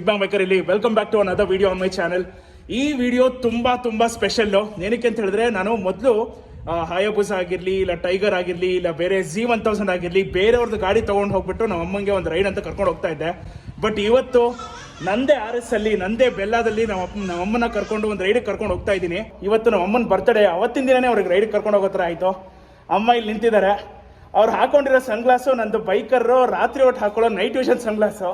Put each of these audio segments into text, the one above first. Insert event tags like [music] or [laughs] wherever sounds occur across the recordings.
Big bang biker ಇಲ್ಲಿ. Welcome back to another video on my channel ಈ video ತುಂಬಾ ತುಂಬಾ ಸ್ಪೆಷಲ್ ಏನಕ್ಕೆ ಅಂತ ಹೇಳಿದ್ರೆ, ನಾನು ಮೊದಲು ಹಾಯೋಬುಸ್ ಆಗಿರಲಿ, ಇಲ್ಲ ಟೈಗರ್ ಆಗಿರಲಿ, ಇಲ್ಲ ಬೇರೆ ಜಿ ಒನ್ ತೌಸಂಡ್ ಆಗಿರಲಿ ಬೇರೆಯವ್ರದ್ದು ಗಾಡಿ ತೊಗೊಂಡು ಹೋಗ್ಬಿಟ್ಟು ನಮ್ಮ ಅಮ್ಮಂಗೆ ಒಂದು ರೈಡ್ ಅಂತ ಕರ್ಕೊಂಡು ಹೋಗ್ತಾ ಇದ್ದೆ. ಬಟ್ ಇವತ್ತು ನಂದೇ ಆರ್ ಎಸ್ ಅಲ್ಲಿ, ನಂದೇ ಬೆಲ್ಲದಲ್ಲಿ ನಮ್ಮ ನಮ್ಮ ಅಮ್ಮನ ಕರ್ಕೊಂಡು ಒಂದು ರೈಡಿಗೆ ಕರ್ಕೊಂಡು ಹೋಗ್ತಾ ಇದ್ದೀನಿ. ಇವತ್ತು ನಮ್ಮ ಅಮ್ಮನ ಬರ್ತಡೇ ಅವತ್ತಿನ ದಿನನೇ ಅವ್ರಿಗೆ ರೈಡಿಗೆ ಕರ್ಕೊಂಡು ಹೋಗೋ ಥರ ಆಯಿತು. ಅಮ್ಮ ಇಲ್ಲಿ ನಿಂತಿದ್ದಾರೆ. ಅವ್ರು ಹಾಕೊಂಡಿರೋ ಸನ್ಗ್ಲಾಸು ನಂದು ಬೈಕರು ರಾತ್ರಿ ಒಟ್ಟು ಹಾಕೊಳ್ಳೋ ನೈಟ್ ವಿಷನ್ ಸನ್ಗ್ಲಾಸು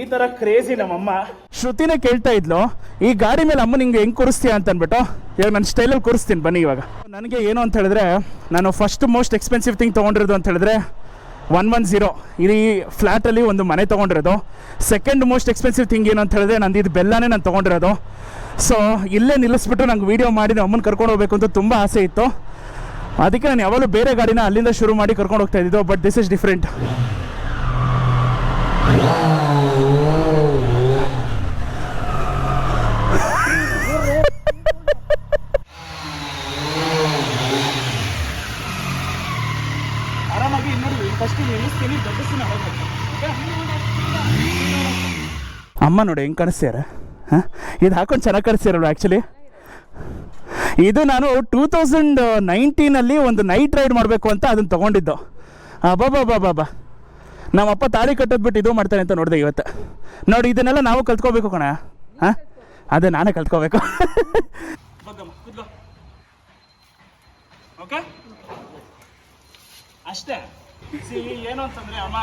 ಈ ತರ ಕ್ರೇಜಿ ನಮ್ಮಮ್ಮ. ಶ್ರುತಿನೇ ಕೇಳ್ತಾ ಇದ್ಲು, ಈ ಗಾಡಿ ಮೇಲೆ ಅಮ್ಮ ನಿಂಗೆ ಹೆಂಗ್ ಕೂರಿಸ್ತೀಯ? ಅಂತ ಅನ್ಬಿಟ್ಟು ಇವಾಗ ನನ್ನ ಸ್ಟೈಲಲ್ಲಿ ಕೂರಿಸ್ತೀನಿ, ಬನ್ನಿ ಇವಾಗ. ನನಗೆ ಏನು ಅಂತ ಹೇಳಿದ್ರೆ, ನಾನು ಫಸ್ಟ್ ಮೋಸ್ಟ್ ಎಕ್ಸ್ಪೆನ್ಸಿವ್ ಥಿಂಗ್ ತೊಗೊಂಡಿರೋದು ಅಂತ ಹೇಳಿದ್ರೆ ಒನ್ ಒನ್ ಝೀರೋ ಇಡೀ ಫ್ಲ್ಯಾಟಲ್ಲಿ ಒಂದು ಮನೆ ತೊಗೊಂಡಿರೋದು. ಸೆಕೆಂಡ್ ಮೋಸ್ಟ್ ಎಕ್ಸ್ಪೆನ್ಸಿವ್ ಥಿಂಗ್ ಏನು ಅಂತ ಹೇಳಿದ್ರೆ ನಂದು ಇದು ಬೆಲ್ಲನೇ ನಾನು ತೊಗೊಂಡಿರೋದು. ಸೊ ಇಲ್ಲೇ ನಿಲ್ಲಿಸ್ಬಿಟ್ಟು ನಂಗೆ ವೀಡಿಯೋ ಮಾಡಿ ಅಮ್ಮನ ಕರ್ಕೊಂಡು ಹೋಗ್ಬೇಕು ಅಂತ ತುಂಬ ಆಸೆ ಇತ್ತು. ಅದಕ್ಕೆ ನಾನು ಯಾವಾಗಲೂ ಬೇರೆ ಗಾಡಿನ ಅಲ್ಲಿಂದ ಶುರು ಮಾಡಿ ಕರ್ಕೊಂಡು ಹೋಗ್ತಾ ಇದ್ದಿದ್ದು ಬಟ್ ದಿಸ್ ಇಸ್ ಡಿಫ್ರೆಂಟ್ ಹೋಗ್ಬೇಕು. ಅಮ್ಮ ನೋಡಿ ಹೆಂಗೆ ಕಾಣಿಸ್ತೀರ ಹಾಂ? ಇದು ಹಾಕೊಂಡು ಚೆನ್ನಾಗಿ ಕಾಣಿಸ್ತೀರಲ್ಲ ಆ್ಯಕ್ಚುಲಿ ಇದು ನಾನು ಟೂ ತೌಸಂಡ್ ನೈನ್ಟೀನಲ್ಲಿ ಒಂದು ನೈಟ್ ರೈಡ್ ಮಾಡಬೇಕು ಅಂತ ಅದನ್ನು ತೊಗೊಂಡಿದ್ದು. ಬಾಬಾ ಬಾಬಾ ಬಾ ನಮ್ಮಪ್ಪ ತಾಳಿ ಕಟ್ಟೋದು ಬಿಟ್ಟು ಇದು ಮಾಡ್ತಾನೆ ಅಂತ ನೋಡಿದೆ ಇವತ್ತು. ನೋಡಿ ಇದನ್ನೆಲ್ಲ ನಾವು ಕಲ್ತ್ಕೋಬೇಕು ಕಣ. ಹಾಂ? ಅದೇ ನಾನೇ ಕಲ್ತ್ಕೋಬೇಕು. ಅಷ್ಟೇ. ಅಮ್ಮ.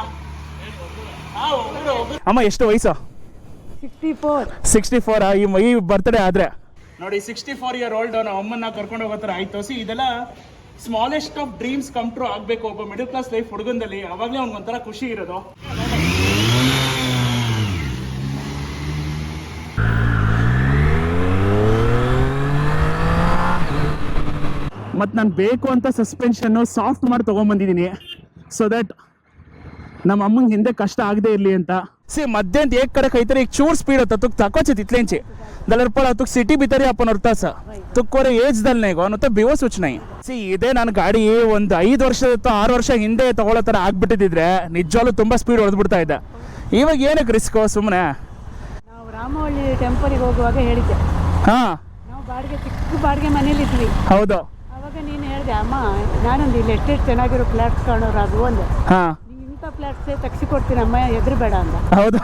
ಅಮ್ಮ ಎಷ್ಟು ವಯಸ್ಸು? ಸಿಕ್ಸ್ಟಿ ಫೋರ್ ಸಿಕ್ಸ್ಟಿ ಫೋರ್ ಈ ಈ ಬರ್ತ್ಡೇ ಆದ್ರೆ. ನೋಡಿ ಸಿಕ್ಸ್ಟಿ ಫೋರ್ ಇಯರ್ ಓಲ್ಡ್ ನಾವು ಅಮ್ಮನ್ನ ಕರ್ಕೊಂಡು ಹೋಗೋ ಥರ ಆಯ್ತು. ಸಿ ಇದೆಲ್ಲ smallest of dreams come true ಆಗಬೇಕು ಒಬ್ಬ ಮಿಡಲ್ ಕ್ಲಾಸ್ ಲೈಫ್ ಹುಡುಗನಲ್ಲಿ ಅವಾಗಲೇ ಅವ್ನಿಗೊಂಥರ ಖುಷಿ ಇರೋದು. ಮತ್ತು ನಾನು ಬೇಕು ಅಂತ ಸಸ್ಪೆನ್ಷನ್ನು ಸಾಫ್ಟ್ ಮಾಡಿ ತೊಗೊಂಬಂದಿದ್ದೀನಿ. ಸೊ ದಟ್ ನಮ್ಮ ಅಮ್ಮಂಗೆ ಹಿಂದೆ ಕಷ್ಟ ಆಗದೆ ಇರಲಿ ಅಂತ. ಸಿ ಮಧ್ಯಾಹ್ನ ಏಕ್ ಕಡೆ ಕೈತಾರೆ ಈಗ ಚೂರ್ ಸ್ಪೀಡ್ ಹೋತ ತುಕ್ ತಕೋಚಿತ್ ಇತ್ಲೇಂಚಿ ದಲ್ಲರ್ ಪಳ ತುಕ್ ಸಿಟಿ ಬಿತ್ತರಿ ಅಪ್ಪನ ಅರ್ಥಸ ತುಕ್ಕೋರೆ ಏಜ್ ದಲ್ನೇಗೋ ಅನ್ನೋ ಬಿವೋ ಸೂಚನೆ. ಸಿ ಇದೇ ನನ್ನ ಗಾಡಿ ಒಂದು ಐದು ವರ್ಷ ಇತ್ತು ಆರು ವರ್ಷ ಹಿಂದೆ ತಗೊಳ್ಳೋ ಥರ ಆಗ್ಬಿಟ್ಟಿದ್ರೆ ನಿಜವಾಗ್ಲೂ ತುಂಬ ಸ್ಪೀಡ್ ಹೊಡೆದ್ಬಿಡ್ತಾ ಇದ್ದ ಇವಾಗ ಏನಕ್ಕೆ ರಿಸ್ಕ್ ಸುಮ್ಮನೆ ನಾವು ರಾಮವಳ್ಳಿ ಟೆಂಪಲ್ಗೆ ಹೋಗುವಾಗ ಹೇಳಿದ್ದೆ. ಹಾಂ. ನಾವು ಬಾಡಿಗೆ ಚಿಕ್ಕ ಬಾಡಿಗೆ ಮನೇಲಿ ಇದ್ವಿ ಹೌದು. ಅವಾಗ ನೀನು ಹೇಳಿದೆ ಅಮ್ಮ ನಾನೊಂದು ಇಲ್ಲಿ ಎಷ್ಟೆಷ್ಟು ಚೆನ್ನಾಗಿರೋ ಫ್ಲಾಟ್ಸ್ ಕಾಣೋರು ಅದು. ಒಂದು ಹಾಂ. ನೀನು ಇಂಥ ಫ್ಲಾಟ್ಸೇ ತೆಗ್ಸಿಕೊಡ್ತೀನಿ ಅಮ್ಮ ಎದುರು ಬೇಡ ಅಂತ ಹೌದು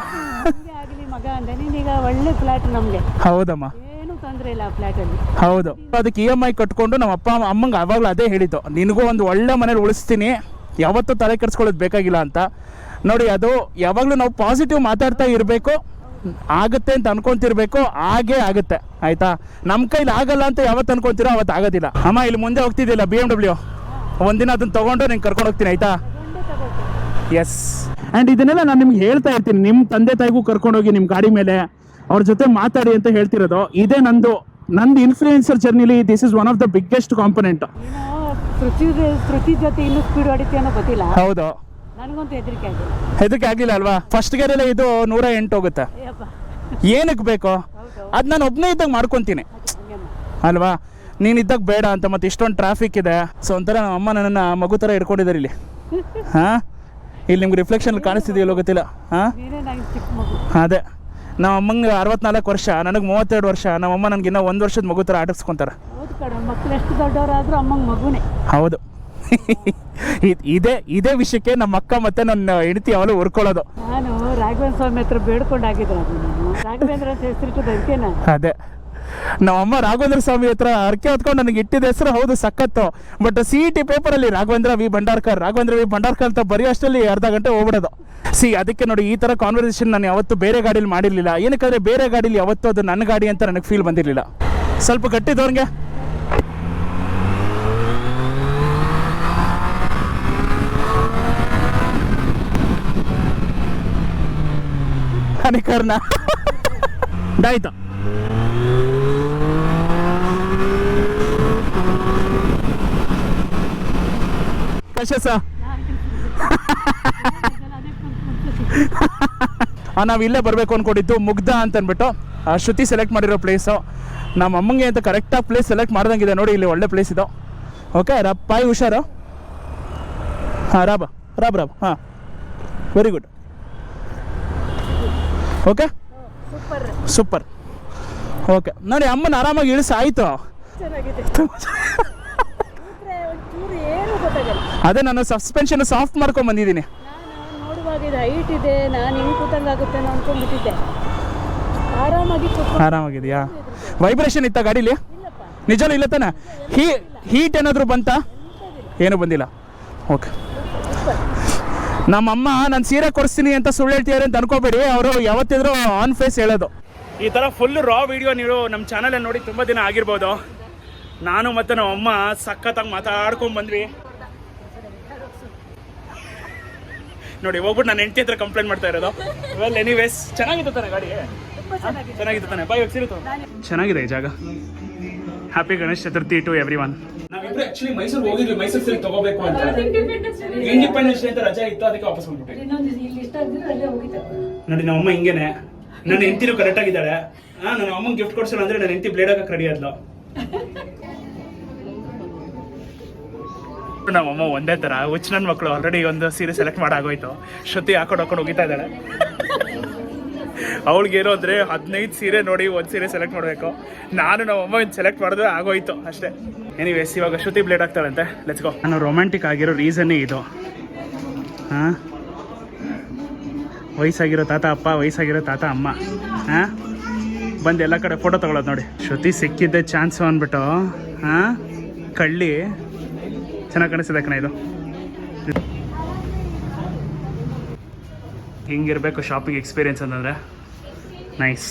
ಹಂಗೆ ಆಗಲಿ ಮಗ ಅಂದೆ. ನೀನೀಗ ಒಳ್ಳೆ ಫ್ಲಾಟ್ ನಮಗೆ. ಹೌದಮ್ಮ. ಏನೂ ತೊಂದರೆ ಇಲ್ಲ ಆ ಫ್ಲಾಟಲ್ಲಿ ಹೌದು. ಅದಕ್ಕೆ ಇ ಎಂ ಐ ಕಟ್ಕೊಂಡು ನಮ್ಮ ಅಪ್ಪ ಅಮ್ಮಂಗೆ ಅವಾಗಲೂ ಅದೇ ಹೇಳಿದ್ದು. ನಿನಗೂ ಒಂದು ಒಳ್ಳೆ ಮನೇಲಿ ಉಳಿಸ್ತೀನಿ. ಯಾವತ್ತೂ ತಲೆ ಕೆಡಿಸ್ಕೊಳ್ಳೋದು ಬೇಕಾಗಿಲ್ಲ ಅಂತ. ನೋಡಿ ಅದು ಯಾವಾಗಲೂ ನಾವು ಪಾಸಿಟಿವ್ ಮಾತಾಡ್ತಾ ಇರಬೇಕು. ಆಗುತ್ತೆ ಅಂತ ಅನ್ಕೊಂತಿರ್ಬೇಕು ಹಾಗೆ ಆಗುತ್ತೆ. ಆಯ್ತಾ? ನಮ್ಮ ಕೈಲಿ ಆಗಲ್ಲ ಅಂತ ಯಾವತ್ತು ಅನ್ಕೊಂತೀರೋ ಅವತ್ತು ಆಗೋದಿಲ್ಲ. ಅಮ್ಮ ಇಲ್ಲಿ ಮುಂದೆ ಹೋಗ್ತಿದ್ದಿಲ್ಲ ಬಿ ಎಂ ಡಬ್ಲ್ಯೂ ಒಂದಿನ ಅದನ್ನ ತೊಗೊಂಡು ನಿಂಗೆ ಕರ್ಕೊಂಡು ಹೋಗ್ತೀನಿ ಆಯ್ತಾ? ಎಸ್ ಆ್ಯಂಡ್ ಇದನ್ನೆಲ್ಲ ನಾನು ನಿಮ್ಗೆ ಹೇಳ್ತಾ ಇರ್ತೀನಿ. ನಿಮ್ಮ ತಂದೆ ತಾಯಿಗೂ ಕರ್ಕೊಂಡೋಗಿ ನಿಮ್ಮ ಗಾಡಿ ಮೇಲೆ ಅವ್ರ ಜೊತೆ ಮಾತಾಡಿ ಅಂತ ಹೇಳ್ತಿರೋದು. ಇದೇ ನಂದು ನಂದು influencer ಜರ್ನಿಲಿ this is one of the biggest component ಜೊತೆ ಇನ್ನೂ ಸ್ಪೀಡ್ ಹೊಡಿತೀಯನೋ ಗೊತ್ತಿಲ್ಲ. ಹೌದು. ನನಗಂತೂ ಹೆದರಿಕೆ ಆಗಿಲ್ಲ. ಹೆದರಿಕೆ ಅಲ್ವಾ? ಫಸ್ಟ್ ಗೇರೆಲ್ಲ ಇದು ನೂರ ಎಂಟು ಹೋಗುತ್ತೆ. ಏನಕ್ಕೆ ಬೇಕು? ಅದು ನಾನು ಒಬ್ಬನೇ ಇದ್ದಾಗ ಮಾಡ್ಕೊತೀನಿ. ಅಲ್ವಾ? ನೀನು ಇದ್ದಾಗ ಬೇಡ ಅಂತ ಮತ್ತೆ ಇಷ್ಟೊಂದು ಟ್ರಾಫಿಕ್ ಇದೆ. ಸೊ ಒಂಥರ ನಮ್ಮ ಅಮ್ಮ ನನ್ನನ್ನು ಮಗು ಥರ ಇಟ್ಕೊಂಡಿದ್ದಾರೆ ಇಲ್ಲಿ. [laughs] ಹಾಂ? ಇಲ್ಲಿ ನಿಮ್ಗೆ ರಿಫ್ಲೆಕ್ಷನ್ ಕಾಣಿಸ್ತಿದೆಯಲ್ಲ ಗೊತ್ತಿಲ್ಲ? ಹಾಂ? ಅದೇ. ನಮ್ಮ ಅಮ್ಮಂಗೆ ಅರವತ್ನಾಲ್ಕು ವರ್ಷ ನನಗೆ ಮೂವತ್ತೆರಡು ವರ್ಷ. ನಮ್ಮಮ್ಮ ನನಗೆ ಇನ್ನೂ ಒಂದು ವರ್ಷದ ಮಗು ಥರ ಆಟಿಸ್ಕೊಂತಾರೆ ಹೌದು. [laughs] ಇದ್- ಇದೇ ವಿಷಯಕ್ಕೆ ನಮ್ಮ ಅಕ್ಕ ಮತ್ತೆ ನನ್ನ ಹೆಂಡತಿ ಅವಳು ಹುರ್ಕೊಳ್ಳೋದು. ನಾನು ರಾಘವೇಂದ್ರ ಸ್ವಾಮಿ ಹತ್ರ ಬೇಡ್ಕೊಂಡಾಗಿದ್ರು ಅದು ರಾಘವೇಂದ್ರ ಅಂತ ನಮ್ಮಮ್ಮ ರಾಘವೇಂದ್ರ ಸ್ವಾಮಿ ಹತ್ರ ಅರ್ಕೆ ಹೊತ್ಕೊಂಡು ನನಗೆ ಇಟ್ಟಿದ ಹೆಸರು ಹೌದು ಸಖತ್ತು. ಬಟ್ ಸಿ ಇ ಟಿ ಪೇಪರಲ್ಲಿ ರಾಘವೇಂದ್ರ ವಿ ಭಂಡಾರ್ಕರ್ ರಾಘವೇಂದ್ರ ವಿ ಭಂಡಾರ್ಕರ್ ಅಂತ ಬರೆಯೋ ಅಷ್ಟರಲ್ಲಿ ಅರ್ಧ ಗಂಟೆ ಹೋಗ್ಬಿಡೋದು. ಸಿ ಅದಕ್ಕೆ ನೋಡಿ ಈ ಥರ ಕಾನ್ವರ್ಸೇಷನ್ ನಾನು ಯಾವತ್ತೂ ಬೇರೆ ಗಾಡೀಲಿ ಮಾಡಿರಲಿಲ್ಲ. ಏನಕ್ಕಾದ್ರೆ ಬೇರೆ ಗಾಡೀಲಿ ಯಾವತ್ತೂ ಅದು ನನ್ನ ಗಾಡಿ ಅಂತ ನನಗೆ ಫೀಲ್ ಬಂದಿರಲಿಲ್ಲ. ಸ್ವಲ್ಪ ಗಟ್ಟಿದವ್ರಿಗೆ ಅನಿಕರ್ನ ಡಾಯ್ತು ಕಶಸ ನಾವು ಇಲ್ಲೇ ಬರಬೇಕು ಅಂದ್ಕೊಂಡಿದ್ದು ಮುಗ್ಧ ಅಂತ ಅಂದ್ಬಿಟ್ಟು ಶ್ರುತಿ ಸೆಲೆಕ್ಟ್ ಮಾಡಿರೋ ಪ್ಲೇಸು ನಮ್ಮ ಅಮ್ಮಂಗೆ ಅಂತ ಕರೆಕ್ಟಾಗಿ ಪ್ಲೇಸ್ ಸೆಲೆಕ್ಟ್ ಮಾಡ್ದಂಗಿದೆ ನೋಡಿ ಇಲ್ಲಿ ಒಳ್ಳೆ ಪ್ಲೇಸ್ ಇದು. ಓಕೆ ರಪ್ಪಾಯಿ ಪಾಯ್ ಹುಷಾರು? ಹಾಂ ರಾಬ ರಾಬ್ ರಾಬ್ ಹಾಂ. Very good okay? Super. Okay. ನೋಡಿ, ಅಮ್ಮನ ಆರಾಮಾಗಿ ಇಳಿಸ, ಆಯಿತು. ಅದೇ ನಾನು ಸಸ್ಪೆನ್ಷನ್ ಸಾಫ್ಟ್ ಮಾಡ್ಕೊಂಡು ಬಂದಿದ್ದೀನಿ. ಹೈಟ್ ಇದೆ ನಾನು ಆರಾಮಾಗಿದೆಯಾ? ವೈಬ್ರೇಷನ್ ಇತ್ತ ಗಾಡಿಲಿ? ನಿಜನೂ ಇಲ್ಲ ತಾನೆ? ಹೀಟ್ ಏನಾದರೂ ಬಂತಾ? ಏನೂ ಬಂದಿಲ್ಲ. ಓಕೆ. ನಮ್ಮಮ್ಮ ನಾನು ಸೀರೆ ಕೊಡಿಸ್ತೀನಿ ಅಂತ ಸುಳ್ಳು ಹೇಳ್ತಿದ್ದಾರೆ ಅಂತ ಅನ್ಕೋಬೇಡಿ. ಅವರು ಯಾವತ್ತಿದ್ರು ಆನ್ ಫೇಸ್ ಹೇಳೋದು. ಈ ಥರ ಫುಲ್ ರಾ ವಿಡಿಯೋ ನೀವು ನಮ್ಮ ಚಾನಲಲ್ಲಿ ನೋಡಿ ತುಂಬ ದಿನ ಆಗಿರ್ಬೋದು. ನಾನು ಮತ್ತು ನಮ್ಮ ಅಮ್ಮ ಸಖತ್ತಾಗಿ ಮಾತಾಡ್ಕೊಂಡು ಬಂದ್ವಿ. ನೋಡಿ ಹೋಗ್ಬಿಟ್ಟು ನಾನು ಹೆಂಡತಿ ಹತ್ರ ಕಂಪ್ಲೇಂಟ್ ಮಾಡ್ತಾ ಇರೋದು. ವೆಲ್ ಎನಿವೇಸ್ ಚೆನ್ನಾಗಿತ್ತು ತಾನೆ ಗಾಡಿ? ತುಂಬ ಚೆನ್ನಾಗಿದೆ. ಚೆನ್ನಾಗಿತ್ತು ತಾನೆ? ಬಾಯ್ ಸೀರೆ ಚೆನ್ನಾಗಿದೆ ಈ ಜಾಗ. Happy Ganesh Chaturthi to everyone ನಾವಿಬ್ರು ಆಕ್ಚುಲಿ ಮೈಸೂರು ಹೋಗಿದ್ವಿ ಮೈಸೂರು ಸಿಲ್ಕ್ ತಗೋಬೇಕು ಅಂತ. ಇಂಡಿಪೆಂಡೆನ್ಸ್ ಡೇ ಅಂತ ರಜೆ ಇತ್ತು ಅದಕ್ಕೆ ವಾಪಸ್ ಬಂದ್ಬಿಟ್ಟೆ ಇನ್ನೊಂದು ಇಲ್ಲಿ ಇಷ್ಟ ಆಗಿದ್ರೆ ಅಲ್ಲೇ ಹೋಗಿದ್ದೆ. ನೋಡಿ ನಮ್ಮ ಅಮ್ಮ ಹಿಂಗೇನೆ. ನನ್ನ ಹೆಂಡತಿನೂ ಕರೆಕ್ಟ್ ಆಗಿದ್ದಾಳೆ. ಹಾ ನನ್ನ ಅಮ್ಮಂಗೆ ಗಿಫ್ಟ್ ಕೊಡ್ಸೋಣ ಅಂದ್ರೆ ನನ್ನ ಹೆಂಡತಿ ಬ್ಲೇಡ್ ಹಾಕಕ್ಕೆ ರೆಡಿ ಆದ್ಲು. [laughs] ನಮ್ಮ ಅಮ್ಮ ಒಂದೇ ತರ. ಹುಚ್ಚ ನನ್ನ ಮಕ್ಕಳು ಆಲ್ರೆಡಿ ಒಂದು ಸೀರೆ ಸೆಲೆಕ್ಟ್ ಮಾಡಾಗೋಯ್ತು. ಶ್ರುತಿ ಹಾಕೊಂಡು ಹಾಕೊಂಡು ಹೋಗಿತಾ ಇದ್ದಾಳೆ. [laughs] ಅವಳಿಗೆ ಏನು ಅಂದ್ರೆ ಹದಿನೈದು ಸೀರೆ ನೋಡಿ ಒಂದು ಸೀರೆ ಸೆಲೆಕ್ಟ್ ಮಾಡಬೇಕು. ನಾನು ನಮ್ಮ ಅಮ್ಮ ಸೆಲೆಕ್ಟ್ ಮಾಡಿದ್ರೆ ಆಗೋಯ್ತು ಅಷ್ಟೇ. ಎನಿವೇಸ್ ಇವಾಗ ಶ್ರುತಿ ಬ್ಲೇಡ್ ಆಗ್ತಾಳಂತೆ ಲೆಟ್ಸ್ ಗೋ ನಾನು ರೊಮ್ಯಾಂಟಿಕ್ ಆಗಿರೋ ರೀಸನ್ನೇ ಇದು? ಹಾಂ? ವಯಸ್ಸಾಗಿರೋ ತಾತ ಅಪ್ಪ, ವಯಸ್ಸಾಗಿರೋ ತಾತ ಅಮ್ಮ. ಹಾಂ? ಬಂದು ಎಲ್ಲ ಕಡೆ ಫೋಟೋ ತಗೊಳ್ಳೋದು ನೋಡಿ. ಶ್ರುತಿ ಸಿಕ್ಕಿದ್ದೆ ಚಾನ್ಸು ಅಂದ್ಬಿಟ್ಟು ಹಾಂ? ಕಳ್ಳಿ. ಚೆನ್ನಾಗಿ ಕಾಣಿಸ್ತಿದೆ ಕಣ ಇದು. ಹಿಂಗಿರಬೇಕು ಶಾಪಿಂಗ್ ಎಕ್ಸ್ಪೀರಿಯನ್ಸ್ ಅಂತಂದರೆ. ನೈಸ್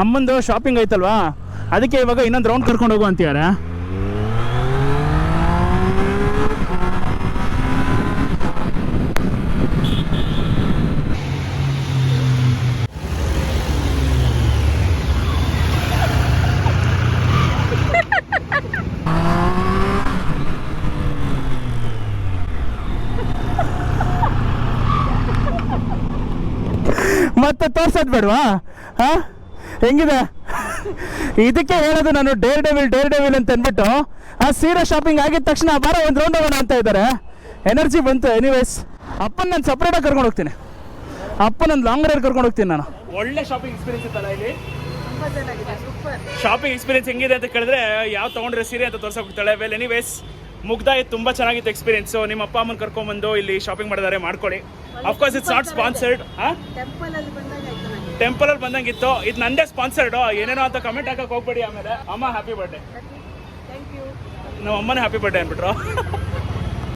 ಅಮ್ಮಂದು ಶಾಪಿಂಗ್ ಐತಲ್ವಾ? ಅದಕ್ಕೆ ಇವಾಗ ಇನ್ನೊಂದು ರೌಂಡ್ ಕರ್ಕೊಂಡು ಹೋಗು ಅಂತೀಯಾರ ಮತ್ತೆ ತೋರ್ಸೋದು ಬೇಡವಾ ಹಾ ಹೆಂಗಿದೆ? ಇದಕ್ಕೆ ಹೇಳೋದು ನಾನು ಡೇರ್ ಡೆವಿಲ್ ಡೇರ್ ಡೆವಿಲ್ ಅಂತ ಅಂದ್ಬಿಟ್ಟು ಆ ಸೀರೆ ಶಾಪಿಂಗ್ ಆಗಿದ ತಕ್ಷಣ ಬಾರ ಒಂದು ರೌಂಡ್ ಹೋಗೋಣ ಅಂತ ಇದ್ದಾರೆ ಎನರ್ಜಿ ಬಂತು ಎನಿವೇಸ್ ಅಪ್ಪನ ನಾನು ಸಪ್ರೇಟಾಗಿ ಕರ್ಕೊಂಡು ಹೋಗ್ತೀನಿ. ಅಪ್ಪ ನಾನು ಲಾಂಗ್ ರೈಡ್ ಕರ್ಕೊಂಡು ಹೋಗ್ತೀನಿ ನಾನು. ಒಳ್ಳೆ ಶಾಪಿಂಗ್ ಎಕ್ಸ್ಪೀರಿಯನ್ಸ್ ಇತ್ತಲ್ಲ ಇಲ್ಲಿ? ತುಂಬ ಚೆನ್ನಾಗಿದೆ ಸೂಪರ್ ಶಾಪಿಂಗ್ ಎಕ್ಸ್ಪೀರಿಯನ್ಸ್ ಹೆಂಗಿದೆ ಅಂತ ಕೇಳಿದ್ರೆ ಯಾವ ತಗೊಂಡ್ರೆ ಸೀರೆ ಅಂತ ತೋರ್ಸಕ್ ಹೋಗ್ತಾಳೆ. ವೆಲ್ ಎನಿವೇಸ್ ಮುಗ್ದಾಯಿ ತುಂಬ ಚೆನ್ನಾಗಿತ್ತು ಎಕ್ಸ್ಪೀರಿಯನ್ಸ್ ನಿಮ್ಮ ಅಪ್ಪ ಅಮ್ಮನ ಕರ್ಕೊಂಬಂದು ಇಲ್ಲಿ ಶಾಪಿಂಗ್ ಮಾಡಿದಾರೆ ಮಾಡ್ಕೊಳ್ಳಿ of course it's not sponsored temple ಅಲ್ಲಿ ಬಂದಂಗಿತ್ತು. ಇದು ನಂದೇ ಸ್ಪಾನ್ಸರ್ಡ್ ಏನೇನೋ ಅಂತ ಕಮೆಂಟ್ ಹಾಕಕ್ಕೆ ಹೋಗ್ಬೇಡಿ ಆಮೇಲೆ. ಅಮ್ಮ ಹ್ಯಾಪಿ ಬರ್ಡೇ ನಮ್ಮ ಅಮ್ಮನೇ ಹ್ಯಾಪಿ ಬರ್ಡೇ ಅಂದ್ಬಿಟ್ರು. [laughs]